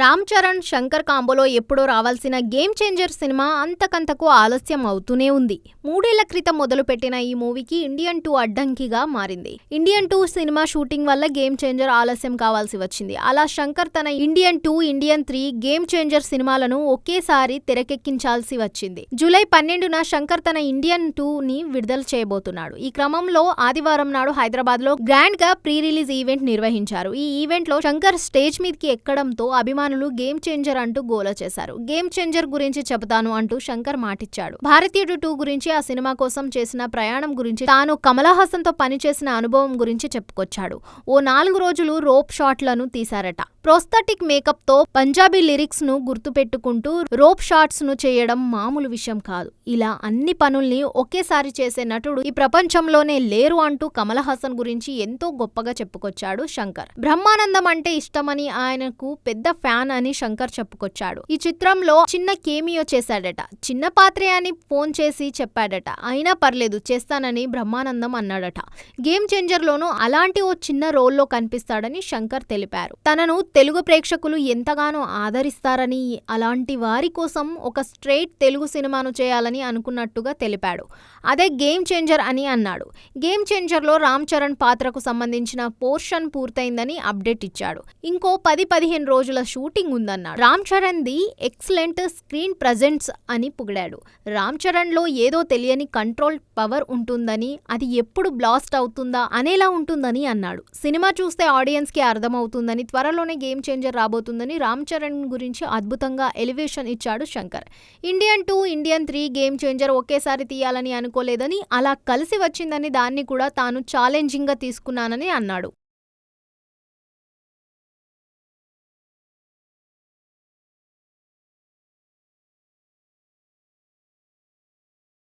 రామ్ చరణ్ శంకర్ కాంబోలో ఎప్పుడో రావాల్సిన game changer cinema అంతకంతకు ఆలస్యం అవుతూనే ఉంది. మూడేళ్ళ క్రితం మొదలుపెట్టిన ఈ మూవీకి ఇండియన్ టూ అడ్డంకిగా మారింది. ఇండియన్ టూ సినిమా షూటింగ్ వల్ల గేమ్ చేంజర్ ఆలస్యం కావాల్సి వచ్చింది. అలా శంకర్ తన Indian two Indian three game changer సినిమాలను ఒకేసారి తెరకెక్కించాల్సి వచ్చింది. జూలై పన్నెండున శంకర్ తన ఇండియన్ టూ ని విడుదల చేయబోతున్నాడు. ఈ క్రమంలో ఆదివారం నాడు హైదరాబాద్లో గ్రాండ్గా ప్రీ రిలీజ్ ఈవెంట్ నిర్వహించారు. ఈ ఈవెంట్లో శంకర్ స్టేజ్ మీదకి ఎక్కడంతో అభిమానులు గేమ్ చేంజర్ అంటూ గోల చేశారు. గేమ్ చేంజర్ గురించి చెబుతాను అంటూ శంకర్ మాటిచ్చాడు. భారతీయుడు టూ గురించి ఆ సినిమా కోసం చేసిన ప్రయాణం గురించి తాను కమల్ హాసన్తో పనిచేసిన అనుభవం గురించి చెప్పుకొచ్చాడు. ఓ నాలుగు రోజులు రోప్ షాట్లను తీశారట. ప్రోస్థటిక్ మేకప్తో పంజాబీ లిరిక్స్ను గుర్తుపెట్టుకుంటూ రోప్ షాట్స్ను చేయడం మామూలు విషయం కాదు. ఇలా అన్ని పనుల్ని ఒకేసారి చేసే నటుడు ఈ ప్రపంచంలోనే లేరు అంటూ కమల్ హాసన్ గురించి ఎంతో గొప్పగా చెప్పుకొచ్చాడు శంకర్. బ్రహ్మానందం అంటే ఇష్టమని ఆయనకు పెద్ద ఫ్యాన్ అని శంకర్ చెప్పుకొచ్చాడు. ఈ చిత్రంలో చిన్న కేమియో చేశాడట. చిన్న పాత్రే అని ఫోన్ చేసి చెప్పాడట. అయినా పర్లేదు చేస్తానని బ్రహ్మానందం అన్నాడట. గేమ్ చేంజర్ లోను అలాంటి ఓ చిన్న రోల్లో కనిపిస్తాడని శంకర్ తెలిపారు. తనను తెలుగు ప్రేక్షకులు ఎంతగానో ఆదరిస్తారని అలాంటి వారి కోసం ఒక స్ట్రైట్ తెలుగు సినిమాను చేయాలని అనుకున్నట్టుగా తెలిపాడు. అదే గేమ్ చేంజర్ అని అన్నాడు. గేమ్ చేంజర్లో రామ్ చరణ్ పాత్రకు సంబంధించిన పోర్షన్ పూర్తయిందని అప్డేట్ ఇచ్చాడు. ఇంకో పది పదిహేను రోజుల shooting ఉందన్నాడు. Ram Charan the excellent screen presence అని పొగిడాడు. రామ్ చరణ్లో ఏదో తెలియని కంట్రోల్ పవర్ ఉంటుందని అది ఎప్పుడు బ్లాస్ట్ అవుతుందా అనేలా ఉంటుందని అన్నాడు. సినిమా చూస్తే ఆడియన్స్కి అర్థమవుతుందని త్వరలోనే గేమ్ చేంజర్ రాబోతుందని రామ్ చరణ్ గురించి అద్భుతంగా ఎలివేషన్ ఇచ్చాడు Shankar. Indian two Indian three game changer ఒకేసారి తీయాలని అనుకోలేదని అలా కలిసి వచ్చిందని దాన్ని కూడా తాను ఛాలెంజింగ్గా తీసుకున్నానని అన్నాడు.